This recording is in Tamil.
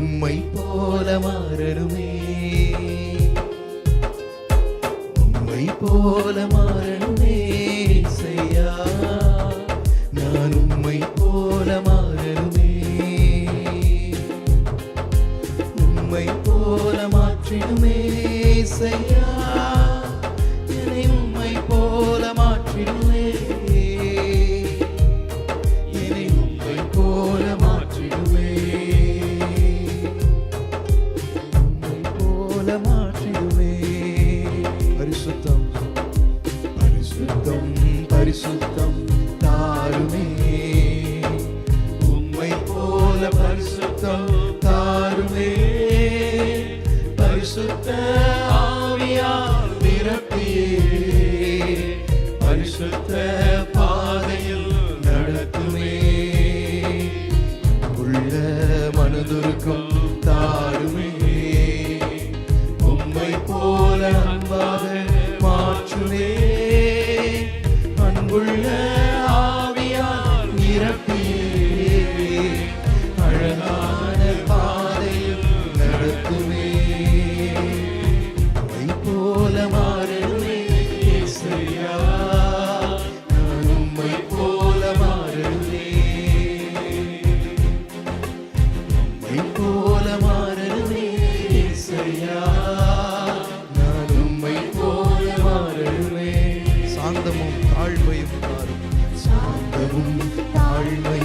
உம்மை போல மாறணுமே. உம்மை போல மாறணுமே செய்யா நான் உம்மை போல மாறணுமே. உம்மை போல மாற்றிடுமே செய்யா என்னை உம்மை போல மாற்றிடுமே. பரிசுத்தம் பரிசுத்தம் தாருமே. உம்மை போல பரிசுத்தம் தாருமே. பரிசுத்த ஆவியா நிரப்பியே. பரிசுத்த பாதையில் நடத்துமே. உள்ள மனதுருக்கும் தாருமே. உள்ள ஆவியால் நிரப்ப சாந்தமும் தாழ்மை